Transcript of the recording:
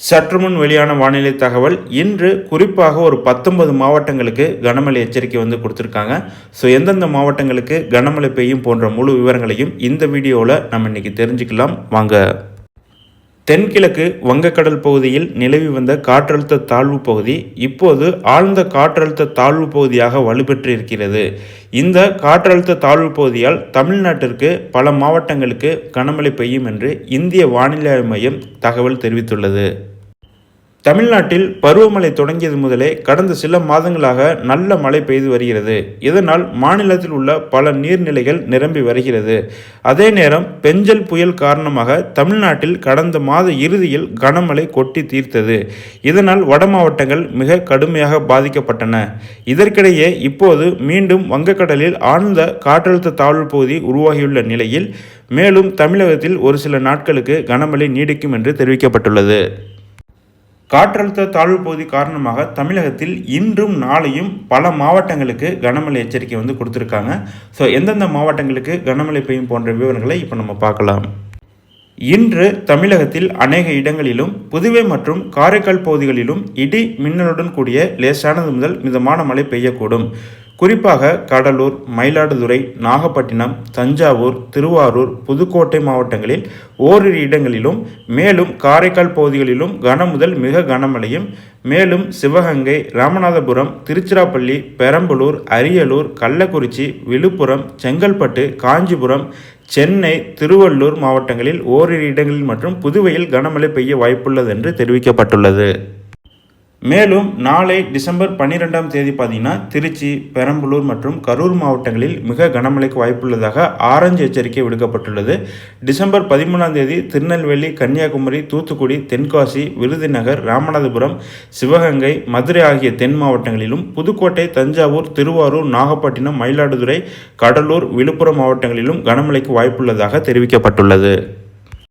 சற்று முன் வெளியான வானிலை தகவல் இன்று குறிப்பாக ஒரு பத்தொன்பது மாவட்டங்களுக்கு கனமழை எச்சரிக்கை வந்து கொடுத்துருக்காங்க. ஸோ எந்தெந்த மாவட்டங்களுக்கு கனமழை பெய்யும் போன்ற முழு விவரங்களையும் இந்த வீடியோவில் நம்ம இன்றைக்கி தெரிஞ்சுக்கலாம். வாங்க. தென்கிழக்கு வங்கக்கடல் பகுதியில் நிலவி வந்த காற்றழுத்த தாழ்வு பகுதி இப்போது ஆழ்ந்த காற்றழுத்த தாழ்வு பகுதியாக வலுப்பெற்று இருக்கிறது இந்த காற்றழுத்த தாழ்வு பகுதியால் தமிழ்நாட்டிற்கு பல மாவட்டங்களுக்கு கனமழை பெய்யும் என்று இந்திய வானிலை மையம் தகவல் தெரிவித்துள்ளது. தமிழ்நாட்டில் பருவமழை தொடங்கியது முதலே கடந்த சில மாதங்களாக நல்ல மழை பெய்து வருகிறது. இதனால் மாநிலத்தில் உள்ள பல நீர்நிலைகள் நிரம்பி வருகிறது. அதே நேரம் பெஞ்சல் புயல் காரணமாக தமிழ்நாட்டில் கடந்த மாத இறுதியில் கனமழை கொட்டி தீர்த்தது. இதனால் வட மாவட்டங்கள் மிக கடுமையாக பாதிக்கப்பட்டன. இதற்கிடையே இப்போது மீண்டும் வங்கக்கடலில் ஆழ்ந்த காற்றழுத்த தாழ்வு பகுதி உருவாகியுள்ள நிலையில் மேலும் தமிழகத்தில் ஒரு சில நாட்களுக்கு கனமழை நீடிக்கும் என்று தெரிவிக்கப்பட்டுள்ளது. காற்றழுத்த தாழ்வு பகுதி காரணமாக தமிழகத்தில் இன்றும் நாளையும் பல மாவட்டங்களுக்கு கனமழை எச்சரிக்கை வந்து கொடுத்துருக்காங்க. ஸோ எந்தெந்த மாவட்டங்களுக்கு கனமழை பெய்யும் போன்ற விவரங்களை இப்போ நம்ம பார்க்கலாம். இன்று தமிழகத்தில் அநேக இடங்களிலும் புதுவை மற்றும் காரைக்கால் பகுதிகளிலும் இடி மின்னலுடன் கூடிய லேசானது முதல் மிதமான மழை பெய்யக்கூடும். குறிப்பாக கடலூர் மயிலாடுதுறை நாகப்பட்டினம் தஞ்சாவூர் திருவாரூர் புதுக்கோட்டை மாவட்டங்களில் ஓரிரு இடங்களிலும் மேலும் காரைக்கால் பகுதிகளிலும் கன முதல் மிக கனமழையும் மேலும் சிவகங்கை ராமநாதபுரம் திருச்சிராப்பள்ளி பெரம்பலூர் அரியலூர் கள்ளக்குறிச்சி விழுப்புரம் செங்கல்பட்டு காஞ்சிபுரம் சென்னை திருவள்ளூர் மாவட்டங்களில் ஓரிரு இடங்களில் மற்றும் புதுவையில் கனமழை பெய்ய வாய்ப்புள்ளது என்று தெரிவிக்கப்பட்டுள்ளது. மேலும் நாளை டிசம்பர் பன்னிரெண்டாம் தேதி பார்த்தீங்கன்னா திருச்சி பெரம்பலூர் மற்றும் கரூர் மாவட்டங்களில் மிக கனமழைக்கு வாய்ப்புள்ளதாக ஆரஞ்சு எச்சரிக்கை விடுக்கப்பட்டுள்ளது. டிசம்பர் பதிமூணாம் தேதி திருநெல்வேலி கன்னியாகுமரி தூத்துக்குடி தென்காசி விருதுநகர் ராமநாதபுரம் சிவகங்கை மதுரை ஆகிய தென் மாவட்டங்களிலும் புதுக்கோட்டை தஞ்சாவூர் திருவாரூர் நாகப்பட்டினம் மயிலாடுதுறை கடலூர் விழுப்புரம் மாவட்டங்களிலும் கனமழைக்கு வாய்ப்புள்ளதாக தெரிவிக்கப்பட்டுள்ளது.